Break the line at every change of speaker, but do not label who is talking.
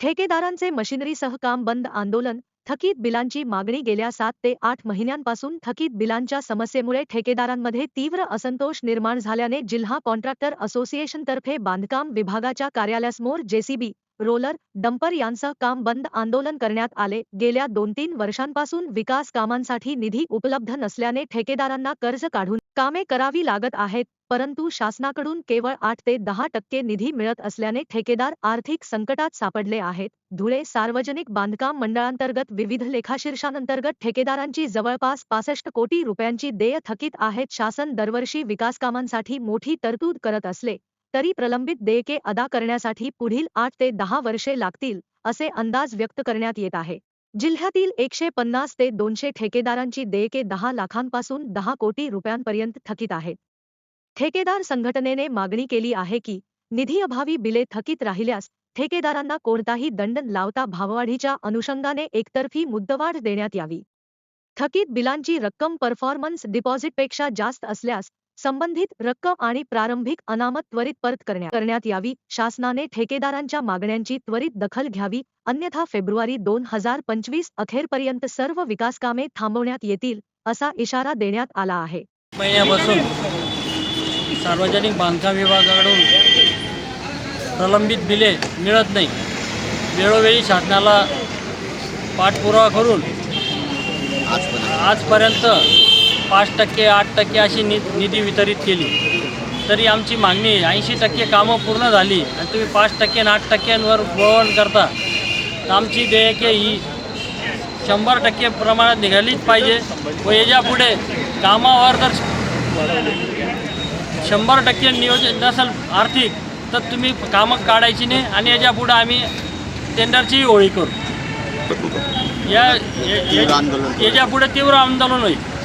ठेकेदारांचे मशिनरीसह काम बंद आंदोलन थकीत बिलांची मागणी गेल्या सात ते आठ महिन्यांपासून थकीत बिलांच्या समस्येमुळे ठेकेदारांमध्ये तीव्र असंतोष निर्माण झाल्याने जिल्हा कॉन्ट्रॅक्टर असोसिएशनतर्फे बांधकाम विभागाच्या कार्यालयासमोर जेसीबी रोलर डंपर यांचं काम बंद आंदोलन करण्यात आले. गेल्या दोन तीन वर्षांपासून विकास कामांसाठी निधी उपलब्ध नसल्याने ठेकेदारांना कर्ज काढून कामे करावी लागत आहेत परंतु शासनाकडून केवळ आठ ते दहा टक्के निधी मिळत असल्याने ठेकेदार आर्थिक संकटात सापडले आहेत. धुळे सार्वजनिक बांधकाम मंडळांतर्गत विविध लेखाशीर्षांतर्गत ठेकेदारांची जवळपास पासष्ट कोटी रुपयांची देय थकीत आहेत. शासन दरवर्षी विकासकामांसाठी मोठी तरतूद करत असले तरी प्रलंबित देयके अदा करण्यासाठी पुढील आठ ते दहा वर्षे लागतील असे अंदाज व्यक्त करण्यात येत आहे. जिल्ह्यातील एकशे पन्नास ते दोनशे ठेकेदारांची देयके दहा लाखांपासून दहा कोटी रुपयांपर्यंत थकीत आहेत. ठेकेदार संघटनेने मागणी केली आहे की निधीअभावी बिले थकीत राहिल्यास ठेकेदारांना कोणताही दंड लावता भाववाढीच्या अनुषंगाने एकतर्फी मुद्दवाढ देण्यात यावी. थकीत बिलांची रक्कम परफॉर्मन्स डिपॉझिटपेक्षा जास्त असल्यास संबंधित रक्कम आणि प्रारंभिक अनामत त्वरित परत करण्या- करण्यात यावी. शासनाने ठेकेदारांच्या मागण्यांची त्वरित दखल घ्यावी. अन्यथा फेब्रुवारी दोन हजार पंचवीस अखेरपर्यंत सर्व विकासकामे थांबवण्यात येतील असा इशारा देण्यात आला आहे.
महिन्यापासून सार्वजनिक बांधकाम विभागाकडून प्रलंबित बिले मिळत नाही. वेळोवेळी शासनाला पाठपुरावा करून आजपर्यंत पाच टक्के आठ टक्के अशी नि निधी वितरित केली. तरी आमची मागणी ऐंशी टक्के कामं पूर्ण झाली आणि तुम्ही पाच टक्के आणि आठ टक्क्यांवर वळण करता. तर आमची देयके ही शंभर टक्के प्रमाणात निघालीच पाहिजे व याच्यापुढे कामावर जर शंभर टक्के नियोजन नसेल आर्थिक तर तुम्ही कामं काढायची नाही आणि याच्यापुढे आम्ही टेंडरचीही होळी करू. या या-
तीव्र आंदोलन.
याच्यापुढे तीव्र आंदोलन होईल.